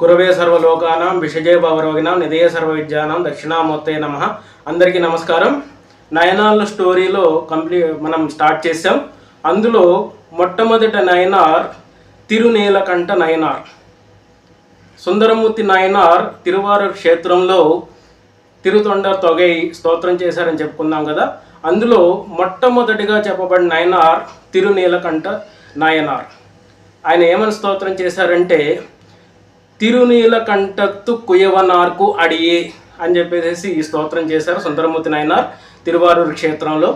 కురవే సర్వలోకానం విషజయ భవరోగినాం నిదయ సర్వ విద్యానం దక్షిణామూర్తయ నమ. అందరికీ నమస్కారం. నయనార్ల స్టోరీలో కంప్లీట్ మనం స్టార్ట్ చేసాం అందులో మొట్టమొదట నయనార్ తిరునీలకంఠ నయనార్. సుందరమూర్తి నాయనార్ తిరువారు క్షేత్రంలో తిరుతొండ తొగై స్తోత్రం చేశారని చెప్పుకున్నాం కదా. అందులో మొట్టమొదటిగా చెప్పబడిన నాయనార్ తిరునీలకంఠ నాయనార్. ఆయన ఏమని స్తోత్రం చేశారంటే తిరునీలకంఠత్తు కుయవనార్కు అడియే అని చెప్పేసి ఈ స్తోత్రం చేశారు సుందరమూర్తి నాయనార్ తిరువారూరు క్షేత్రంలో.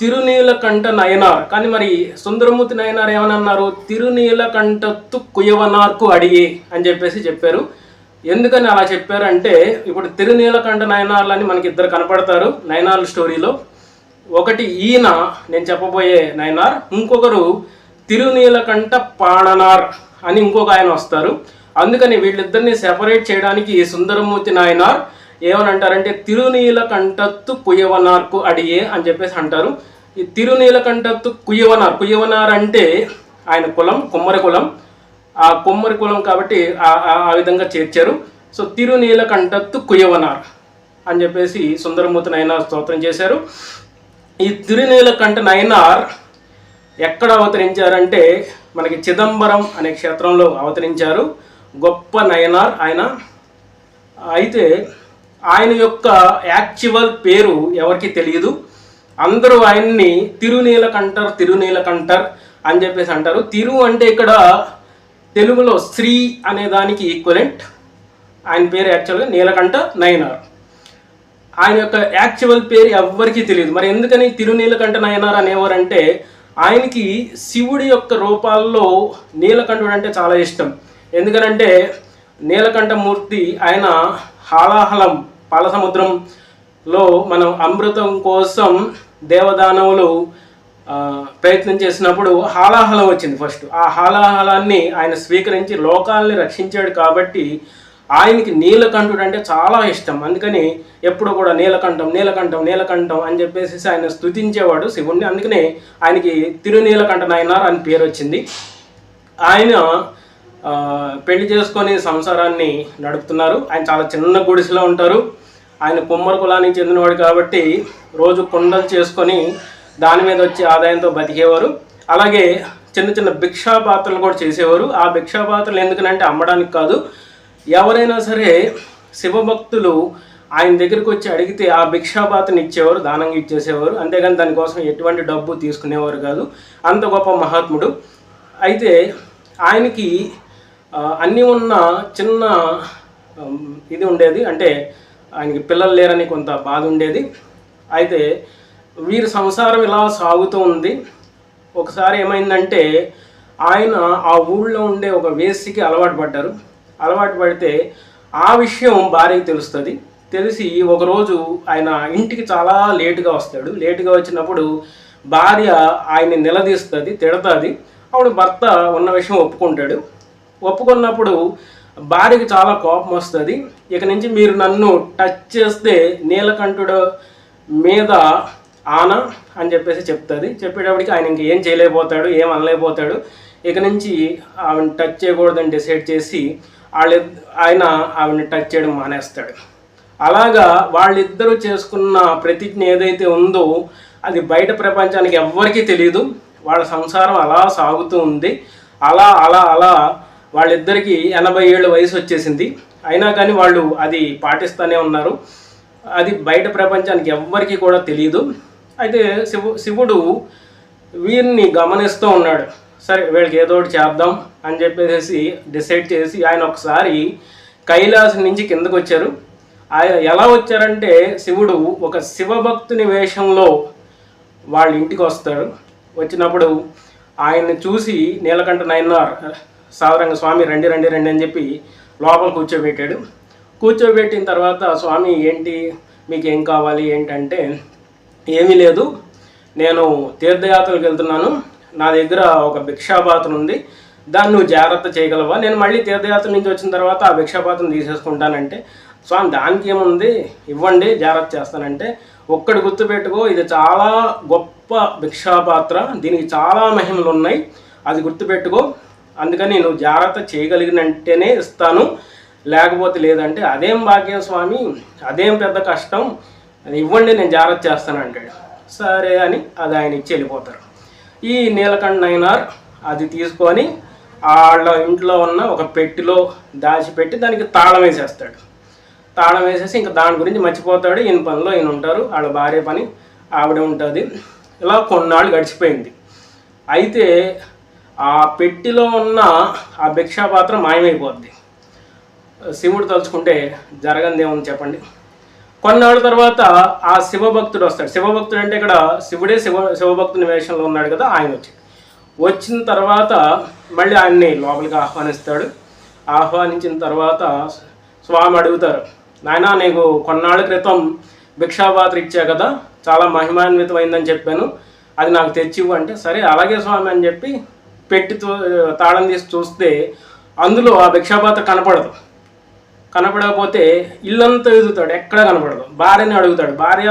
తిరునీలకంఠ నయనార్ కానీ మరి సుందరమూర్తి నయనార్ ఏమనన్నారు? తిరునీలకంఠత్తు కుయవనార్కు అడియే అని చెప్పేసి చెప్పారు. ఎందుకని అలా చెప్పారంటే ఇప్పుడు తిరునీలకంఠ నయనార్లని మనకి ఇద్దరు కనపడతారు నయనార్ల స్టోరీలో. ఒకటి ఈయన నేను చెప్పబోయే నయనార్ ఇంకొకరు తిరునీలకంఠ పాణనార్ అని ఇంకొక ఆయన వస్తారు. అందుకని వీళ్ళిద్దరిని సెపరేట్ చేయడానికి ఈ సుందరమూర్తి నాయనార్ ఏమని అంటారంటే తిరునీలకంఠత్తు కుయవనార్కు అడియే అని చెప్పేసి అంటారు. ఈ తిరునీలకంఠత్తు కుయవనార్ కుయవనార్ అంటే ఆయన కులం కుమ్మరి కులం. ఆ కుమ్మరి కులం కాబట్టి ఆ- ఆ- విధంగా చేర్చారు. సో తిరునీలకంఠత్తు కుయవనార్ అని చెప్పేసి సుందరమూర్తి నయనార్ స్తోత్రం చేశారు. ఈ తిరునీలకంఠ నయనార్ ఎక్కడ అవతరించారంటే మనకి చిదంబరం అనే క్షేత్రంలో అవతరించారు. గొప్ప నయనార్ ఆయన. అయితే ఆయన యొక్క యాక్చువల్ పేరు ఎవరికి తెలియదు. అందరూ ఆయన్ని తిరునీలకంఠర్ తిరునీలకంఠర్ అని చెప్పేసి అంటారు. తిరు అంటే ఇక్కడ తెలుగులో శ్రీ అనే దానికి ఈక్వలెంట్ ఆయన పేరు యాక్చువల్గా నీలకంఠ నయనార్. ఆయన యొక్క యాక్చువల్ పేరు ఎవ్వరికీ తెలియదు. మరి ఎందుకని తిరునీలకంఠ నయనార్ అనేవారంటే ఆయనకి శివుడి యొక్క రూపాల్లో నీలకంఠుడు అంటే చాలా ఇష్టం. ఎందుకనంటే నీలకంఠమూర్తి ఆయన హాలాహలం పాలసముద్రంలో మనం అమృతం కోసం దేవదానవులు ప్రయత్నం చేసినప్పుడు హాలాహలం వచ్చింది ఫస్ట్ ఆ హాలాహలాన్ని ఆయన స్వీకరించి లోకాల్ని రక్షించాడు కాబట్టి ఆయనకి నీలకంఠుడు అంటే చాలా ఇష్టం. అందుకని ఎప్పుడు కూడా నీలకంఠం నీలకంఠం నీలకంఠం అని చెప్పేసి ఆయన స్తుతించేవాడు శివుణ్ణి. అందుకనే ఆయనకి తిరునీలకంఠ నాయనార్ అని పేరు వచ్చింది ఆయన పెళ్ళి చేసుకొని సంసారాన్ని నడుపుతున్నారు. ఆయన చాలా చిన్న గుడిసెలో ఉంటారు. ఆయన కుమ్మర కులానికి చెందినవాడు కాబట్టి రోజు కుండలు చేసుకొని దాని మీద వచ్చే ఆదాయంతో బతికేవారు. అలాగే చిన్న చిన్న భిక్షా పాత్రలు కూడా చేసేవారు. ఆ భిక్షా పాత్రలు ఎందుకనంటే అమ్మడానికి కాదు. ఎవరైనా సరే శివభక్తులు ఆయన దగ్గరికి వచ్చి అడిగితే ఆ భిక్షాపాతని ఇచ్చేవారు దానంగా ఇచ్చేసేవారు. అంతేగాని దానికోసం ఎటువంటి డబ్బు తీసుకునేవారు కాదు. అంత గొప్ప మహాత్ముడు. అయితే ఆయనకి అన్నీ ఉన్న చిన్న ఇది ఉండేది. అంటే ఆయనకి పిల్లలు లేరని కొంత బాధ ఉండేది. అయితే వీరి సంసారం ఇలా సాగుతూ ఉంది. ఒకసారి ఏమైందంటే ఆయన ఆ ఊళ్ళో ఉండే ఒక వేసికి అలవాటు పడ్డారు. అలవాటు పడితే ఆ విషయం భార్యకి తెలుస్తుంది. తెలిసి ఒకరోజు ఆయన ఇంటికి చాలా లేటుగా వస్తాడు. లేటుగా వచ్చినప్పుడు భార్య ఆయన్ని నిలదీస్తుంది తిడతాది. అప్పుడు భర్త ఉన్న విషయం ఒప్పుకుంటాడు. ఒప్పుకున్నప్పుడు భార్యకి చాలా కోపం వస్తుంది. ఇక నుంచి మీరు నన్ను టచ్ చేస్తే నీలకంఠుడు మీద ఆన అని చెప్పేసి చెప్తుంది. చెప్పేటప్పటికి ఆయన ఇంక ఏం చేయలేకపోతాడు ఏం అనలేకపోతాడు. ఇక నుంచి ఆవిడని టచ్ చేయకూడదని డిసైడ్ చేసి వాళ్ళ ఆయన ఆవిడని టచ్ చేయడం మానేస్తాడు. అలాగా వాళ్ళిద్దరూ చేసుకున్న ప్రతిజ్ఞ ఏదైతే ఉందో అది బయట ప్రపంచానికి ఎవ్వరికీ తెలియదు వాళ్ళ సంసారం అలా సాగుతూ ఉంది. అలా అలా అలా వాళ్ళిద్దరికీ ఎనభై ఏళ్ళ వయసు వచ్చేసింది. అయినా కానీ వాళ్ళు అది పాటిస్తూనే ఉన్నారు. అది బయట ప్రపంచానికి ఎవ్వరికీ కూడా తెలియదు అయితే శివు శివుడు వీరిని గమనిస్తూ ఉన్నాడు. సరే వీళ్ళకి ఏదో ఒకటి చేద్దాం అని చెప్పేసి డిసైడ్ చేసి ఆయన ఒకసారి కైలాసం నుంచి కిందకు వచ్చారు. ఆయన ఎలా వచ్చారంటే శివుడు ఒక శివభక్తుని వేషంలో వాళ్ళ ఇంటికి వస్తాడు. వచ్చినప్పుడు ఆయన్ని చూసి నీలకంఠ నయనార్ సాధారణంగా స్వామి రండి రండి రండి అని చెప్పి లోపల కూర్చోబెట్టాడు. కూర్చోబెట్టిన తర్వాత స్వామి ఏంటి? మీకు ఏం కావాలి? ఏంటంటే ఏమీ లేదు. నేను తీర్థయాత్రలకు వెళ్తున్నాను. నా దగ్గర ఒక భిక్షాపాత్ర ఉంది. దాన్ని నువ్వు జాగ్రత్త చేయగలవా? నేను మళ్ళీ తీర్థయాత్ర నుంచి వచ్చిన తర్వాత ఆ భిక్షాపాత్రను తీసేసుకుంటానంటే స్వామి దానికి ఏముంది? ఇవ్వండి జాగ్రత్త చేస్తానంటే ఒక్కడు గుర్తుపెట్టుకో ఇది చాలా గొప్ప భిక్షాపాత్ర దీనికి చాలా మహిమలు ఉన్నాయి అది గుర్తుపెట్టుకో. అందుకని నువ్వు జాగ్రత్త చేయగలిగినంటేనే ఇస్తాను. లేకపోతే లేదంటే అదేం భాగ్యం స్వామి? అదేం పెద్ద కష్టం? అది ఇవ్వండి నేను జాగ్రత్త చేస్తాను అంటాడు. సరే అని అది ఆయన ఇచ్చి వెళ్ళిపోతారు. ఈ నీలకంఠ నైనార్ అది తీసుకొని వాళ్ళ ఇంట్లో ఉన్న ఒక పెట్టిలో దాచిపెట్టి దానికి తాళం వేసేస్తాడు. తాళం వేసేసి ఇంకా దాని గురించి మర్చిపోతాడు. ఈయన పనిలో ఈయన ఉంటారు. వాళ్ళ భార్య పని ఆవిడ ఉంటుంది. ఇలా కొన్నాళ్ళు గడిచిపోయింది. అయితే ఆ పెట్టిలో ఉన్న ఆ భిక్షాపాత్ర మాయమైపోద్ది. శివుడు తలుచుకుంటే జరగందేమని చెప్పండి. కొన్నాళ్ళ తర్వాత ఆ శివభక్తుడు వస్తాడు. శివభక్తుడు అంటే ఇక్కడ శివుడే శివ శివభక్తుని వేషంలో ఉన్నాడు కదా ఆయన వచ్చి. వచ్చిన తర్వాత మళ్ళీ ఆయన్ని లోపలికి ఆహ్వానిస్తాడు. ఆహ్వానించిన తర్వాత స్వామి అడుగుతారు నాయన నీకు కొన్నాళ్ళ క్రితం భిక్షాపాత్ర ఇచ్చా కదా చాలా మహిమాన్వితమైందని చెప్పాను. అది నాకు తెచ్చివ్వు అంటే సరే అలాగే స్వామి అని చెప్పి పెట్టి తాళం తీసి చూస్తే అందులో ఆ భిక్షాపాత కనపడదు. కనపడకపోతే ఇల్లంతా ఎదుగుతాడు ఎక్కడ కనపడదు. భార్యని అడుగుతాడు భార్య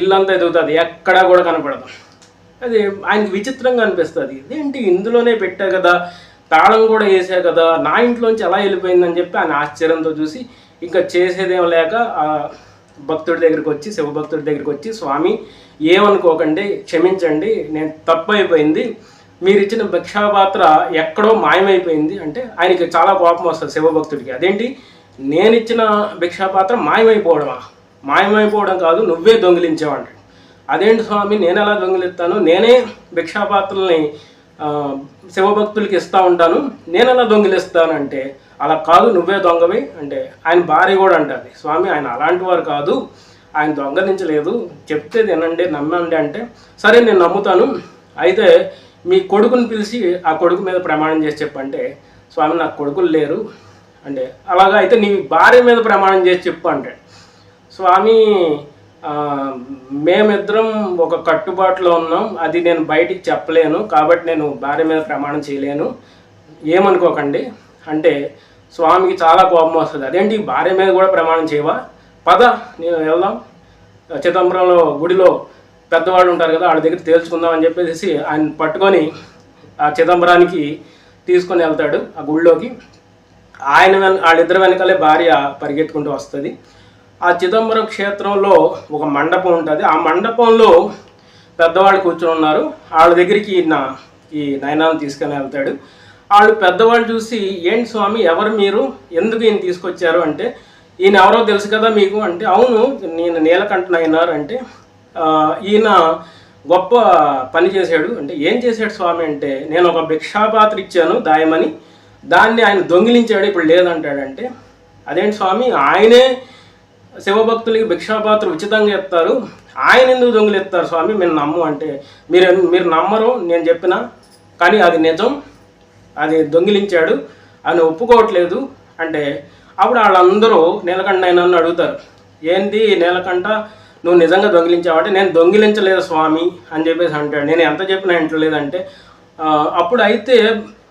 ఇల్లంతా ఎదుగుతుంది ఎక్కడా కూడా కనపడదు. అది ఆయనకి విచిత్రంగా అనిపిస్తుంది. ఇదేంటి? ఇందులోనే పెట్టా కదా తాళం కూడా వేసా కదా నా ఇంట్లోంచి ఎలా వెళ్ళిపోయిందని చెప్పి ఆయన ఆశ్చర్యంతో చూసి ఇంకా చేసేదేం లేక ఆ భక్తుడి దగ్గరికి వచ్చి శివభక్తుడి దగ్గరికి వచ్చి స్వామి ఏమనుకోకండి క్షమించండి నేను తప్పు అయిపోయింది మీరు ఇచ్చిన భిక్షాపాత్ర ఎక్కడో మాయమైపోయింది అంటే ఆయనకి చాలా కోపం వస్తుంది శివభక్తుడికి. అదేంటి? నేను ఇచ్చిన భిక్షాపాత్ర మాయమైపోవడమా? మాయమైపోవడం కాదు నువ్వే దొంగిలించావంట అదేంటి స్వామి? నేను ఎలా దొంగిలిస్తాను? నేనే భిక్షాపాత్రల్ని శివభక్తులకి ఇస్తూ ఉంటాను. నేను ఎలా దొంగిలిస్తానంటే అలా కాదు నువ్వే దొంగవి అంటే ఆయన భార్య కూడా అంటుంది. స్వామి ఆయన అలాంటి వారు కాదు. ఆయన దొంగలించలేదు. చెప్తే తినండి నమ్మండి అంటే సరే నేను నమ్ముతాను. అయితే మీ కొడుకుని పిలిచి ఆ కొడుకు మీద ప్రమాణం చేసి చెప్పంటే స్వామి నాకు కొడుకులు లేరు. అంటే అలాగా అయితే నీ భార్య మీద ప్రమాణం చేసి చెప్పు అంటే స్వామి మేమిద్దరం ఒక కట్టుబాటులో ఉన్నాం. అది నేను బయటికి చెప్పలేను. కాబట్టి నేను భార్య మీద ప్రమాణం చేయలేను. ఏమనుకోకండి. అంటే స్వామికి చాలా కోపం వస్తుంది. అదేంటి? భార్య మీద కూడా ప్రమాణం చేయవా? పద నేను వెళ్దాం. చిదంబరంలో గుడిలో పెద్దవాళ్ళు ఉంటారు కదా వాళ్ళ దగ్గర తేల్చుకుందాం అని చెప్పేసి ఆయన పట్టుకొని ఆ చిదంబరానికి తీసుకొని వెళ్తాడు ఆ గుడిలోకి ఆయన వెన వాళ్ళిద్దరి వెనకాలే భార్య పరిగెత్తుకుంటూ వస్తుంది. ఆ చిదంబరం క్షేత్రంలో ఒక మండపం ఉంటుంది. ఆ మండపంలో పెద్దవాళ్ళు కూర్చొని ఉన్నారు. వాళ్ళ దగ్గరికి నా ఈ నయనాన్ని తీసుకొని వెళ్తాడు. వాళ్ళు పెద్దవాళ్ళు చూసి ఏంటి స్వామి ఎవరు మీరు? ఎందుకు ఈయన తీసుకొచ్చారు? అంటే ఈయన ఎవరో తెలుసు కదా మీకు? అంటే అవును నేను నీలకంఠ నయనారు. అంటే ఈయన గొప్ప పని చేశాడు. అంటే ఏం చేశాడు స్వామి అంటే నేను ఒక భిక్షాపాత్ర ఇచ్చాను దాయమని దాన్ని ఆయన దొంగిలించాడు ఇప్పుడు లేదంటాడంటే అదేంటి స్వామి ఆయనే శివభక్తులకి భిక్షాపాత్ర ఉచితంగా ఇస్తారు. ఆయన ఎందుకు దొంగిలిస్తారు స్వామి? మేము నమ్ము అంటే మీరు మీరు నమ్మరు నేను చెప్పిన కానీ అది నిజం అది దొంగిలించాడు అని ఒప్పుకోవట్లేదు అంటే అప్పుడు వాళ్ళందరూ నీలకంఠ అయినా అడుగుతారు. ఏంది నీలకంఠ? నువ్వు నిజంగా దొంగిలించావంటే నేను దొంగిలించలేదు స్వామి అని చెప్పేసి అంటాడు. నేను ఎంత చెప్పినా ఇంట్లో లేదంటే అప్పుడు అయితే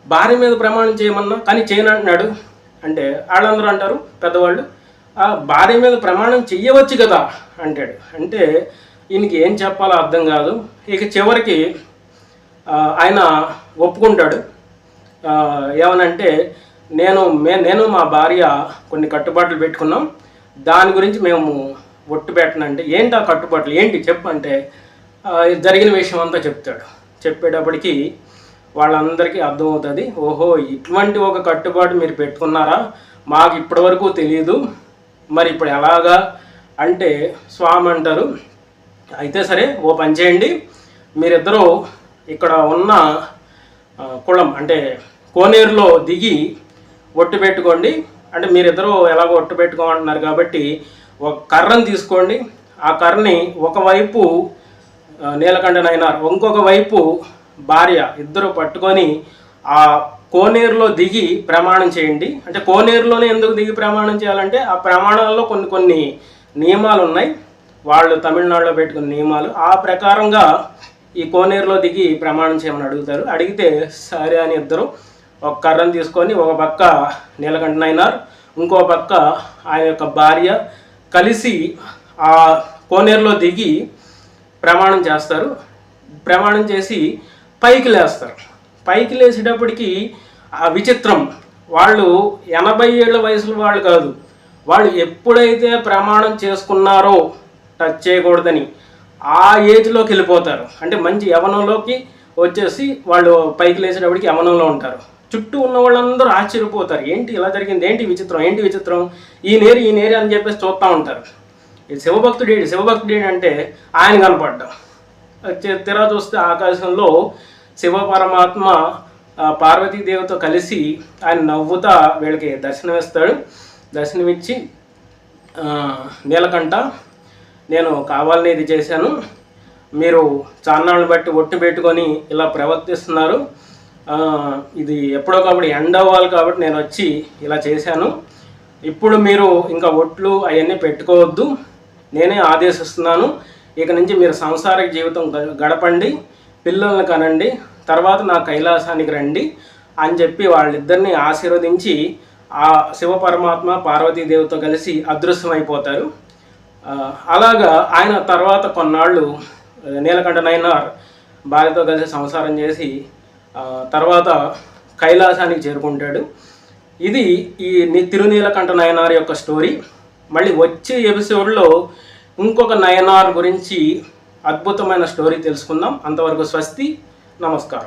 భార్య మీద ప్రమాణం చేయమన్నా కానీ చేయను అంటున్నాడు అంటే వాళ్ళందరూ అంటారు పెద్దవాళ్ళు "ఆ, భార్య మీద ప్రమాణం చెయ్యవచ్చు కదా అంటాడు. అంటే ఈయనకి ఏం చెప్పాలో అర్థం కాదు. ఇక చివరికి ఆయన ఒప్పుకుంటాడు. ఏమనంటే నేను మే నేను మా భార్య కొన్ని కట్టుబాట్లు పెట్టుకున్నాం. దాని గురించి మేము ఒట్టు పెట్టనంటే ఏంటి ఆ కట్టుబాట్లు? ఏంటి? చెప్పు అంటే జరిగిన విషయం అంతా చెప్తాడు. చెప్పేటప్పటికి వాళ్ళందరికీ అర్థమవుతుంది ఓహో ఇటువంటి ఒక కట్టుబాటు మీరు పెట్టుకున్నారా? మాకు ఇప్పటివరకు తెలియదు మరి ఇప్పుడు ఎలాగా? అంటే స్వామి అంటారు అయితే సరే ఓ పని చేయండి. మీరిద్దరూ ఇక్కడ ఉన్న కుళం అంటే కోనేరులో దిగి ఒట్టు పెట్టుకోండి. అంటే మీరిద్దరూ ఎలాగో ఒట్టు పెట్టుకోమంటున్నారు కాబట్టి ఒక కర్రను తీసుకోండి. ఆ కర్రని ఒకవైపు ఆ, ఇంకొక వైపు భార్య ఇద్దరు పట్టుకొని ఆ కోనేరులో దిగి ప్రమాణం చేయండి. అంటే కోనేరులోనే ఎందుకు దిగి ప్రమాణం చేయాలంటే ఆ ప్రమాణాల్లో కొన్ని కొన్ని నియమాలు ఉన్నాయి. వాళ్ళు తమిళనాడులో పెట్టుకున్న నియమాలు. ఆ ప్రకారంగా ఈ కోనేరులో దిగి ప్రమాణం చేయమని అడుగుతారు. అడిగితే సరే అని ఇద్దరు ఒక కర్రను తీసుకొని ఒక పక్క నీలకంఠనైనార్ ఇంకో పక్క ఆయన యొక్క భార్య కలిసి ఆ కోనేరులో దిగి ప్రమాణం చేస్తారు. ప్రమాణం చేసి పైకి లేస్తారు. పైకి లేచేటప్పటికి ఆ విచిత్రం. వాళ్ళు ఎనభై ఏళ్ళ వయసుల వాళ్ళు కాదు. వాళ్ళు ఎప్పుడైతే ప్రమాణం చేసుకున్నారో టచ్ చేయకూడదని ఆ ఏజ్లోకి వెళ్ళిపోతారు. అంటే మంచి యవనంలోకి వచ్చేసి వాళ్ళు పైకి లేచేటప్పటికి యవనంలో ఉంటారు. చుట్టూ ఉన్న వాళ్ళందరూ ఆశ్చర్యపోతారు. ఏంటి ఇలా జరిగింది? ఏంటి విచిత్రం? ఏంటి విచిత్రం? ఈ నేరు ఈ నేరు అని చెప్పేసి చూస్తూ ఉంటారు. ఈ శివభక్తుడు ఏంటి శివభక్తుడు ఏంటి అంటే ఆయన కనపడ్డం. వచ్చే- తెర చూస్తే ఆకాశంలో శివ పరమాత్మ పార్వతీదేవితో కలిసి ఆయన నవ్వుతా వీళ్ళకి దర్శనమిస్తాడు దర్శనమిచ్చి ఆ, నీలకంఠ నేను కావాలని ఇది చేశాను. మీరు చాన్నాళ్ళని బట్టి ఒట్టు పెట్టుకొని ఇలా ప్రవర్తిస్తున్నారు. ఇది ఎప్పుడో కాబట్టి ఎండ్ అవ్వాలి కాబట్టి నేను వచ్చి ఇలా చేశాను. ఇప్పుడు మీరు ఇంకా ఒట్లు అవన్నీ పెట్టుకోవద్దు. నేనే ఆదేశిస్తున్నాను. ఇక నుంచి మీరు సంసారిక జీవితం గ- గడపండి పిల్లల్ని కనండి తర్వాత నా కైలాసానికి రండి అని చెప్పి వాళ్ళిద్దరిని ఆశీర్వదించి ఆ శివ పరమాత్మ పార్వతీదేవితో కలిసి అదృశ్యమైపోతారు. అలాగా ఆయన తర్వాత కొన్నాళ్ళు నీలకంఠ నైనార్ భార్యతో కలిసి సంసారం చేసి తర్వాత కైలాసానికి చేరుకుంటాడు. ఇది ఈ తిరునీలకంఠ నయనార్ యొక్క స్టోరీ. మళ్ళీ వచ్చే ఎపిసోడ్లో ఇంకొక నయనార్ గురించి అద్భుతమైన స్టోరీ తెలుసుకుందాం. అంతవరకు స్వస్తి నమస్కారం.